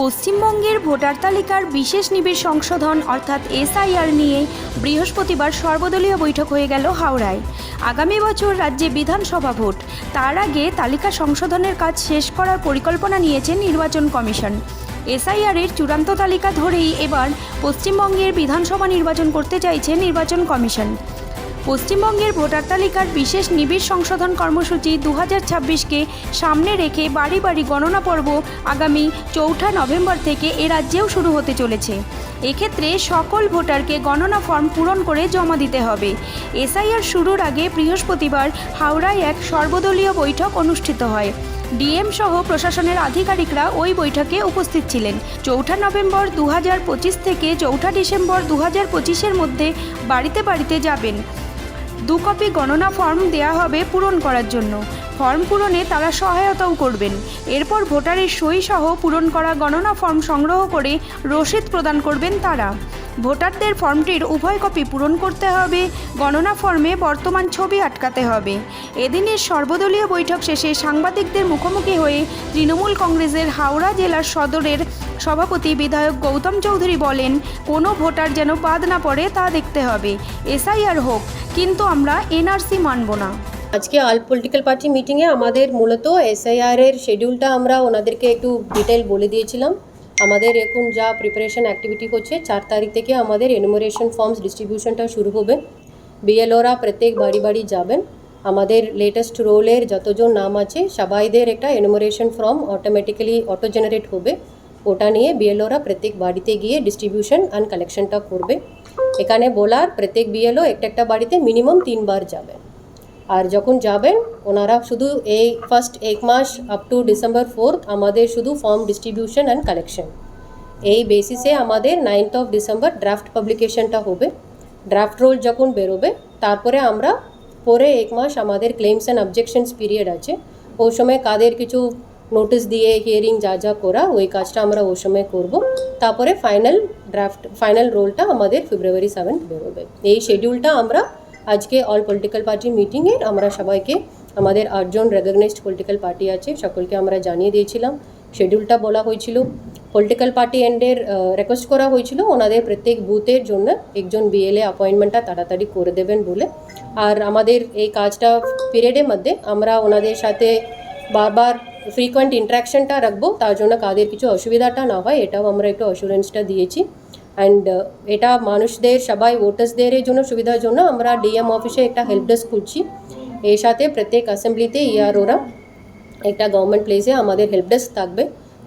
পশ্চিমবঙ্গের ভোটার তালিকার বিশেষ নিবিড় সংশোধন অর্থাৎ এসআইআর নিয়ে বৃহস্পতিবার সর্বদলীয় বৈঠক হয়ে গেল হাওড়ায়। আগামী বছর রাজ্যে বিধানসভা ভোট। তার আগে তালিকা সংশোধনের কাজ শেষ করার পরিকল্পনা নিয়েছে নির্বাচন কমিশন। এসআইআরের চূড়ান্ত তালিকা ধরেই এবার পশ্চিমবঙ্গের বিধানসভা নির্বাচন করতে চাইছে নির্বাচন কমিশন। পশ্চিমবঙ্গের ভোটার তালিকার বিশেষ নিবিড় সংশোধন কর্মসূচি দু ছাব্বিশকে সামনে রেখে বাড়ি বাড়ি গণনা পর্ব আগামী চৌঠা নভেম্বর থেকে এ রাজ্যেও শুরু হতে চলেছে। এক্ষেত্রে সকল ভোটারকে গণনা ফর্ম পূরণ করে জমা দিতে হবে। এসআইআর শুরুর আগে বৃহস্পতিবার হাওড়ায় এক সর্বদলীয় বৈঠক অনুষ্ঠিত হয়। ডিএম সহ প্রশাসনের আধিকারিকরা ওই বৈঠকে উপস্থিত ছিলেন। চৌঠা নভেম্বর দু পঁচিশ থেকে চৌঠা ডিসেম্বর দু হাজার পঁচিশের মধ্যে বাড়িতে বাড়িতে যাবেন। দু কপি গণনা ফর্ম দেয়া হবে পূরণ করার জন্য। ফর্ম পূরণে তারা সহায়তাও করবেন। এরপর ভোটারের সই সহ পূরণ করা গণনা ফর্ম সংগ্রহ করে রসিদ প্রদান করবেন তারা। ভোটারদের ফর্মটির উভয় কপি পূরণ করতে হবে, গণনা ফর্মে বর্তমান ছবি আটকাতে হবে। এদিনের সর্বদলীয় বৈঠক শেষে সাংবাদিকদের মুখোমুখি হয়ে তৃণমূল কংগ্রেসের হাওড়া জেলার সদরের সভাপতি বিধায়ক গৌতম চৌধুরী বলেন, কোনো ভোটার যেন বাদ না পড়ে তা দেখতে হবে। এসআইআর হোক কিন্তু আমরা এনআরসি মানব না। আজকে অল পলিটিক্যাল পার্টি মিটিংয়ে আমাদের মূলত এসআইআর এর শিডিউলটা আমরা ওনাদেরকে একটু ডিটেল বলে দিয়েছিলাম। আমাদের এখন যা প্রিপারেশন অ্যাক্টিভিটি হচ্ছে, চার তারিখ থেকে আমাদের এনুমারেশন ফর্মস ডিস্ট্রিবিউশনটা শুরু হবে। বিএলওরা প্রত্যেক বাড়ি বাড়ি যাবেন। আমাদের লেটেস্ট রোলের যতজন নাম আছে, সবাইদের একটা enumeration form automatically auto generate হবে। ওটা নিয়ে বিএলওরা প্রত্যেক বাড়িতে গিয়ে ডিস্ট্রিবিউশন অ্যান্ড কালেকশনটা করবে। এখানে বলার প্রত্যেক বিএলও একটা একটা বাড়িতে মিনিমাম তিনবার যাবেন আর যখন যাবেন ওনারা শুধু এই ফার্স্ট এক মাস আপ টু ডিসেম্বর ফোর্থ আমাদের শুধু ফর্ম ডিস্ট্রিবিউশন অ্যান্ড কালেকশন এই বেসিসে আমাদের নাইনথ অফ ডিসেম্বর ড্রাফট পাবলিকেশনটা হবে। ড্রাফট রোল যখন বেরোবে, তারপরে আমরা পরে এক মাস আমাদের ক্লেমস অ্যান্ড অবজেকশনস পিরিয়ড আছে। ওই সময় কাদের কিছু নোটিশ দিয়ে হিয়ারিং যা যা করা, ওই কাজটা আমরা ওই সময় করব। তারপরে ফাইনাল ড্রাফট ফাইনাল রোলটা আমাদের ফেব্রুয়ারি সেভেন্থ বেরোবে। এই শেডিউলটা আমরা আজকে অল পলিটিক্যাল পার্টি মিটিংয়ে আমরা সবাইকে, আমাদের আটজন রেকগনাইজড পলিটিক্যাল পার্টি আছে, সকলকে আমরা জানিয়ে দিয়েছিলাম। শেডিউলটা বলা হয়েছিল। পলিটিক্যাল পার্টি এন্ডের রিকোয়েস্ট করা হয়েছিল। ওনাদের প্রত্যেক বুথের জন্য একজন বিএলএ অ্যাপয়েন্টমেন্টটা তাড়াতাড়ি করে দেবেন বলে। আর আমাদের এই কাজটা পিরিয়ডের মধ্যে আমরা ওনাদের সাথে বারবার ফ্রিকোয়েন্ট ইন্টারাকশনটা রাখব, তার জন্য কাদের কিছু অসুবিধাটা না হয়, এটাও আমরা একটু অ্যাসুরেন্সটা দিয়েছি। অ্যান্ড এটা মানুষদের, সবাই ভোটার্সদের জন্য সুবিধার জন্য আমরা ডিএম অফিসে একটা হেল্প ডেস্ক খুলছি। এর সাথে প্রত্যেক অ্যাসেম্বলিতে ইআরওরা একটা গভর্নমেন্ট প্লেসে আমাদের হেল্প ডেস্ক থাকবে।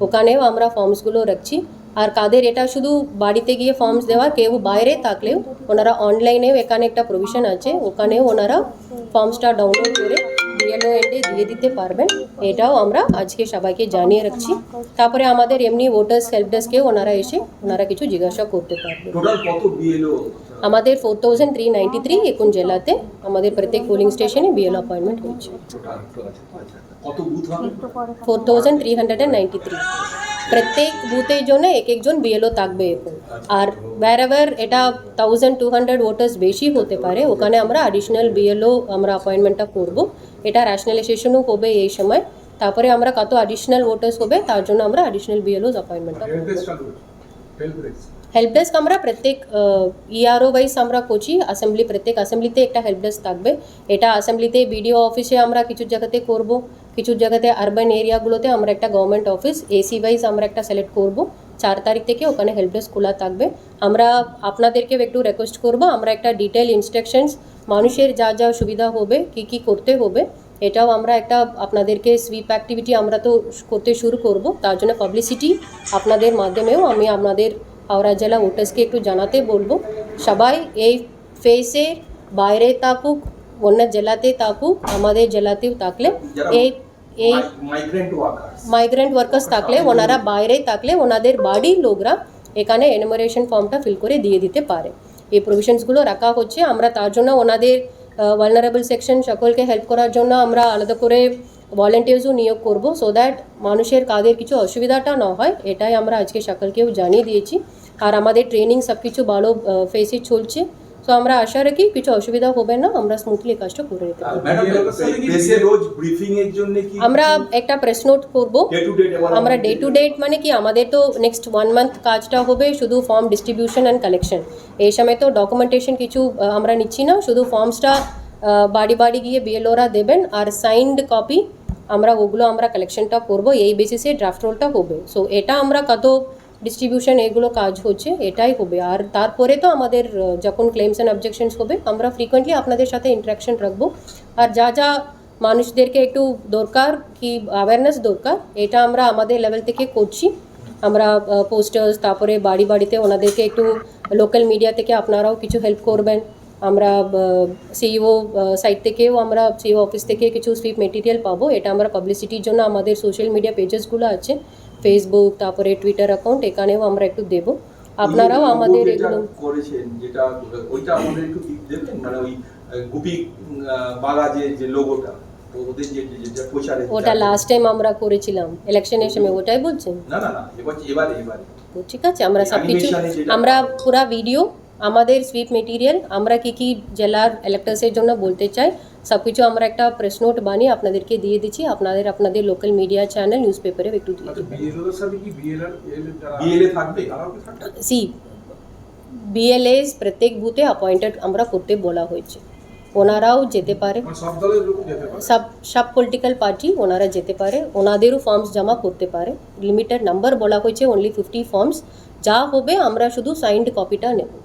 ওখানেও আমরা ফর্মসগুলো রাখছি। আর কাদের এটা শুধু বাড়িতে গিয়ে ফর্মস দেওয়া কেউ বাইরে থাকলেও ওনারা অনলাইনেও এখানে একটা প্রভিশন আছে। ওখানেও ওনারা ফর্মসটা ডাউনলোড করে বিএলও এন্ডে দিয়ে দিতে পারবেন এটাও আমরা আজকে সবাইকে জানিয়ে রাখছি। তারপরে আমাদের এমনি ভোটার্স হেল্প ডেস্কেও ওনারা এসে ওনারা কিছু জিজ্ঞাসা করতে পারবেন। টোটাল কত বিএলও আমাদের four thousand three ninety three এখন জেলাতে আমাদের প্রত্যেক পোলিং স্টেশনে বিএল অ্যাপয়েন্টমেন্ট হয়েছে। কত বুথ হবে? Four thousand three hundred and ninety three প্রত্যেক বুথের জন্য এক একজন বিএলও থাকবে এখন। আর ব্যারাবার এটা থাউজেন্ড টু হান্ড্রেড ভোটার্স বেশি হতে পারে, ওখানে আমরা অ্যাডিশনাল বিএলও আমরা অ্যাপয়েন্টমেন্টটা করব। এটা র্যাশনালাইজেশনও হবে এই সময়। তারপরে আমরা কত অ্যাডিশনাল ভোটার্স হবে, তার জন্য আমরা অ্যাডিশনাল বিএলওস অ্যাপয়েন্টমেন্টটা করব। ডেস্ক চালু হেল্প ডেস্ক আমরা প্রত্যেক ইআরও ওয়াইজ আমরা করছি অ্যাসেম্বলি প্রত্যেক অ্যাসেম্বলিতে একটা হেল্প ডেস্ক থাকবে। এটা অ্যাসেম্বলিতে বিডিও অফিসে আমরা কিছু জায়গাতে করব, কিছু জায়গাতে আরবান এরিয়াগুলোতে আমরা একটা গভর্নমেন্ট অফিস এসি ওয়াইজ আমরা একটা সিলেক্ট করব। চার তারিখ থেকে ওখানে হেল্প ডেস্ক খোলা থাকবে। আমরা আপনাদেরকেও একটু রিকোয়েস্ট করব, আমরা একটা ডিটেল ইনস্ট্রাকশনস মানুষের যা যা সুবিধা হবে, কি কি করতে হবে, এটাও আমরা একটা আপনাদেরকে সুইপ অ্যাক্টিভিটি আমরা তো করতে শুরু করব। তার জন্য পাবলিসিটি আপনাদের মাধ্যমেও আমি আপনাদের হাওড়া জেলা ভোটার্সকে একটু জানাতে বলব। সবাই এই ফেসে বাইরে থাকুক অন্য জেলাতে থাকুক আমাদের জেলাতেও থাকলে এই এই মাইগ্রেন্ট ওয়ার্কার্স মাইগ্রেন্ট ওয়ার্কার্স থাকলে ওনারা বাইরে থাকলে ওনাদের বাড়ির লোকরা এখানে এনুমারেশন ফর্মটা ফিল করে দিয়ে দিতে পারে। এই প্রভিশনসগুলো রাখা হচ্ছে। আমরা তার জন্য ওনাদের ভালনারেবল সেকশন সকলকে হেল্প করার জন্য আমরা আলাদা করে ভলেন্টিয়ার্সও নিয়োগ করব সো দ্যাট মানুষের কাদের কিছু অসুবিধাটা না হয় এটাই আমরা আজকে সকলকেও জানিয়ে দিয়েছি। আর আমাদের ট্রেনিং সব কিছু ভালো ফেসে চলছে সো তো আমরা আশা রাখি কিছু অসুবিধা হবে না আমরা স্মুথলি কাজটা করে নিতে পারব। ম্যাডাম প্রেসে রোজ ব্রিফিং এর জন্য কি আমরা একটা প্রেস নোট করব। আমরা ডে টু ডেট মানে কি আমাদের তো নেক্সট ওয়ান মান্থ কাজটা হবে শুধু ফর্ম ডিস্ট্রিবিউশন অ্যান্ড কালেকশন এই সময় তো ডকুমেন্টেশন কিছু আমরা নিচ্ছি না শুধু ফর্মসটা বাড়ি বাড়ি গিয়ে বিএলওরা দেবেন আর সাইন্ড কপি আমরা ওগুলো আমরা কালেকশনটা করব, এই বেসিসে ড্রাফট রোলটা হবে। সো এটা আমরা কত ডিস্ট্রিবিউশন এগুলো কাজ হচ্ছে, এটাই হবে। আর তারপরে তো আমাদের যখন ক্লেমস অ্যান্ড অবজেকশনস হবে, আমরা ফ্রিকোয়েন্টলি আপনাদের সাথে ইন্টারাকশন রাখব। আর যা যা মানুষদেরকে একটু দরকার, কি অ্যাওয়ারনেস দরকার, এটা আমরা আমাদের লেভেল থেকে করছি। আমরা পোস্টার্স তারপরে বাড়ি বাড়িতে ওনাদেরকে একটু লোকাল মিডিয়া থেকে আপনারাও কিছু হেল্প করবেন। আমরা সিইও সাইট থেকেও আমরা সিইও অফিস থেকে কিছু সুইপ মেটেরিয়াল পাবো। এটা আমরা পাবলিসিটির জন্য আমাদের সোশ্যাল মিডিয়া পেজেসগুলো আছে। ফেসবুক তারপরে টুইটার অ্যাকাউন্ট এখানেও আমরা একটু দেবো। আপনারাও আমাদের এগুলো করেছেন যেটা ওইটা আমাদের একটু দেবেন? মানে ওই গুপি বাগা যে যে লোগোটা ওটা লাস্ট টাইম আমরা করেছিলাম। ইলেকশনের সময় ওটাই বলছেন? না না না এবার এবারে এবারে। ঠিক আছে আমরা সব কিছু আমরা পুরা ভিডিও আমাদের সুইপ মেটেরিয়াল আমরা কি কি জেলার ইলেক্টার্সের জন্য বলতে চাই সব কিছু আমরা একটা প্রেস নোট বানিয়ে আপনাদেরকে দিয়ে দিচ্ছি আপনাদের আপনাদের লোকাল মিডিয়া চ্যানেল নিউজ পেপারে একটু দিয়ে আচ্ছা সি বিএলএস প্রত্যেক বুথে অ্যাপয়েন্টেড আমরা করতে বলা হয়েছে। ওনারাও যেতে পারে। মানে সব যেতে পারে? সব সব পলিটিক্যাল পার্টি ওনারা যেতে পারে। ওনাদেরও ফর্মস জমা করতে পারে। লিমিটেড নাম্বার বলা হয়েছে অনলি ফিফটি ফর্মস যা হবে আমরা শুধু সাইন্ড কপিটা নেব।